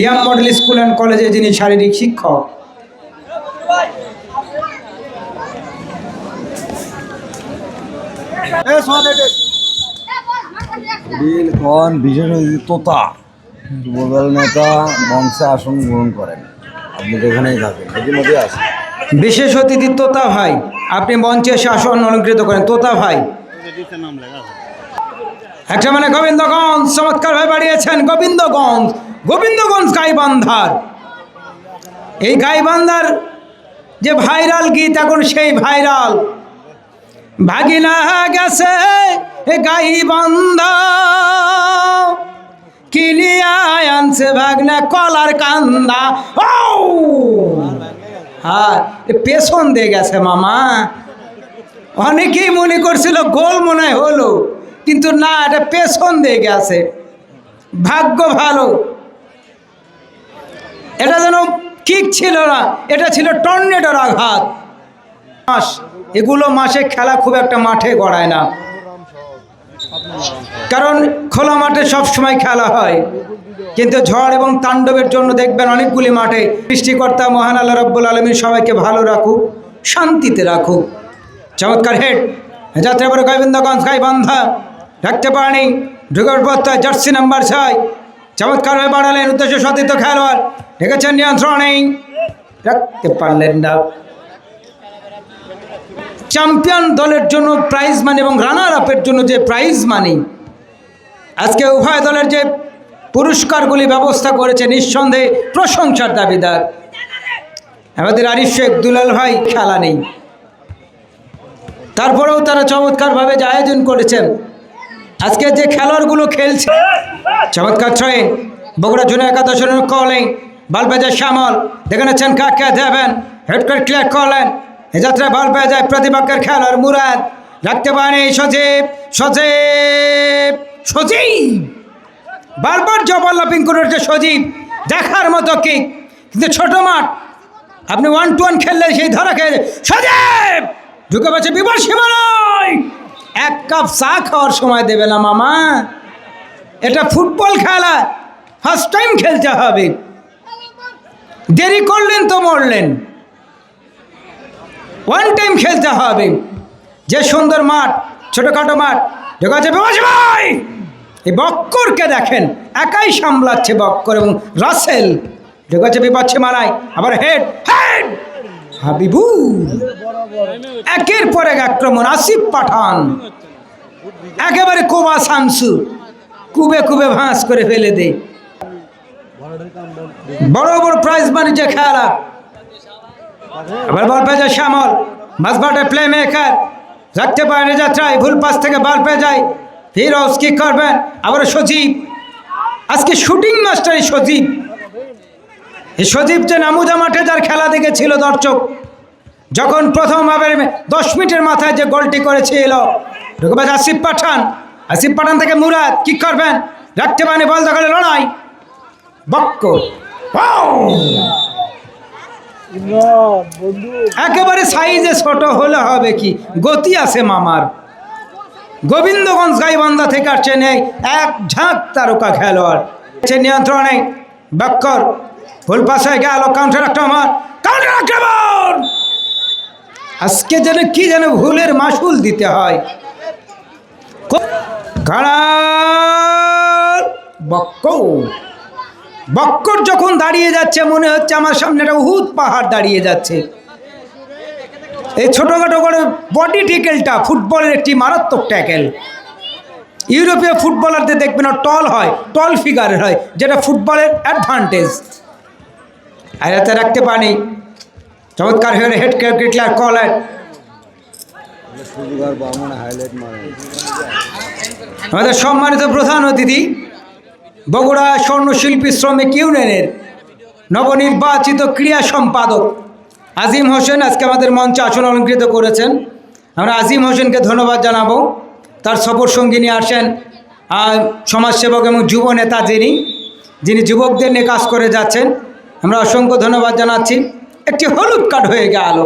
ডিয়াম model school and কলেজে যিনি শারীরিক শিক্ষক। বিশেষ অতিথি তোতা। যুবদল নেতা মঞ্চে আসন গ্রহণ করেন। আপনি যেখানেই থাকেন ইতিমধ্যে আসেন বিশেষ অতিথি তোতা ভাই আপনি মঞ্চে শাসন অলঙ্কৃত করেন। তোতা ভাই। একটা মানে গোবিন্দগঞ্জ চমৎকার ভাবে বাড়িয়েছেন গোবিন্দগঞ্জ। গোবিন্দগঞ্জ গাইবান্ধার। এই গাইবান্ধার যে ভাইরাল গীত, এখন সেই ভাইরাল। ভাগিনা গেছে গাইবান্ধা। কিনিয়া আনছে ভাগনা কলার কান্দা। ও হ্যাঁ পেছন দিয়ে গেছে মামা। অনেকেই মনে করছিল গোল মনে হলো, কিন্তু না, এটা পেছন দিয়ে গেছে। ভাগ্য ভালো। এটা যেন কিক ছিল না, এটা ছিল টর্নেডোর আঘাত। মাস, এগুলো মাসে খেলা খুব একটা মাঠে গড়ায় না। কারণ খোলা মাঠে সব সময় খেলা হয়। কিন্তু ঝড় এবং তাণ্ডবের জন্য দেখবেন অনেকগুলি মাঠে সৃষ্টিকর্তা, মহান আল্লাহ রব্বুল আলমী সবাইকে ভালো রাখুক, শান্তিতে রাখুক। চমৎকার হেড, যাত্রা পরে গোবিন্দগঞ্জ গাইবান্ধা, রাখতে পারেনি ঢুকার পথটা জার্সি নাম্বার ছয়। চমৎকার হয়ে বাড়ালেন উদ্দেশ্য সতীর্থ খেলোয়াড়। রেখেছেন নিয়ন্ত্রণেই। রাখতে পারলেন না। চ্যাম্পিয়ন দলের জন্য প্রাইজ মানি এবং রানার আপের জন্য যে প্রাইজ মানি আজকে উভয় দলের যে পুরস্কারগুলি ব্যবস্থা করেছে নিঃসন্দেহে প্রশংসার দাবিদার। আমাদের আরিফ শেখ দুলাল ভাই খেলা নেই। তারপরেও তারা চমৎকারভাবে যে আয়োজন করেছেন। আজকে যে খেলোয়াড়গুলো খেলছে, চমৎকার ট্রেন বগুড়া জুনিয়র একাদশের কলেন বালবাজার শ্যামল, দেখে নিচ্ছেন কাকে দেবেন, হেড করে ক্লিয়ার করলেন, এ যাত্রায় বল যায় প্রতিপক্ষের খেলোয়াড় মুরাদ, রাখতে পারেনি সজীব সজীব সজীব। বারবার জবর লাপিং করে উঠছে সজীব, দেখার মতো কি? কিন্তু ছোট মাঠ, আপনি ওয়ান টু ওয়ান খেললে সেই ধরা খেয়ে সজীব, ঢুকে পাচ্ছে বিপদ সীমানায় এক কাপ চা খাওয়ার সময় দেবে না মামা। এটা ফুটবল খেলা। ফার্স্ট টাইম খেলতে হবে। দেরি করলেন তো মরলেন। ওয়ান টাইম খেলতে হবে। যে সুন্দর মাঠ, ছোটোখাটো মাঠ ঢোকা আছে বিপাশী ভাই। এই বক্করকে দেখেন, একাই সামলাচ্ছে বক্কর এবং রাসেল। ঢোকাচ্ছে বিপাচ্ছে মারায়, আবার হেড হেড। হাবিবু একের পর এক আক্রমণ, আসিফ পাঠান। একেবারে কোবা শামসু, কুবে কুবে ভাঁস করে ফেলে দে বড় বড় প্রাইজ বাণিজ্য খেলা। আবার বল পেয়ে যায় শ্যামল মাঝবাটে প্লে মেকার রাখতে পারেনি যাত্রায়, ভুল পাশ থেকে বল পেয়ে যায়। ফিরোজ কি করবেন আবার সজীব। আজকে শুটিং মাস্টার এই সজীব। এই সজীব যে নামুদা মাঠে যার খেলা দেখেছিল দর্শক যখন প্রথম ভাবে দশ মিনিটের মাথায় যে গোলটি করেছিল ঢুকবাজ আসিফ পাঠান। আসিফ পাঠান থেকে মুরাদ, কি করবেন? রাখতে পারেনি, বল দখলে লড়াই। বক্ক। একেবারে সাইজে ছোট হলে হবে কি? গতি আছে মামার। গোবিন্দগঞ্জ গাইবান্ধা থেকে আসছে নেই, এক ঝাঁক তারকা খেলোয়াড়। নিয়ন্ত্রণে বাক্কর। ফুল পাশে গেল, কাউন্টার কাউন্টার আক্রমণ আজকে যেন কি যেন ভুলের মাসুল দিতে হয়। বক্কর। যখন দাঁড়িয়ে যাচ্ছে, মনে হচ্ছে আমার সামনে একটা উহুদ পাহাড় দাঁড়িয়ে যাচ্ছে। এই ছোটোখাটো করে বডি ট্যাকেলটা ফুটবলের একটি মারাত্মক ট্যাকেল ইউরোপীয় ফুটবলারদের দেখবেন টল হয় টল ফিগারের হয়, যেটা ফুটবলের অ্যাডভান্টেজ আর এতে রাখতে পারি চমৎকার হেড সুযোগ আর বামন আমাদের সম্মানিত প্রধান অতিথি, বগুড়া স্বর্ণশিল্পী শ্রমিক ইউনিয়নের নবনির্বাচিত ক্রিয়া সম্পাদক আজিম হোসেন আজকে আমাদের মঞ্চে আসন অলঙ্কৃত করেছেন। আমরা আজিম হোসেনকে ধন্যবাদ জানাব। তার সফর সঙ্গী নিয়ে আসেন সমাজসেবক এবং যুব নেতা যিনি যিনি যুবকদের নিয়ে কাজ করে যাচ্ছেন। আমরা অসংখ্য ধন্যবাদ জানাচ্ছি। একটি হলুদ কার্ড হয়ে গেল।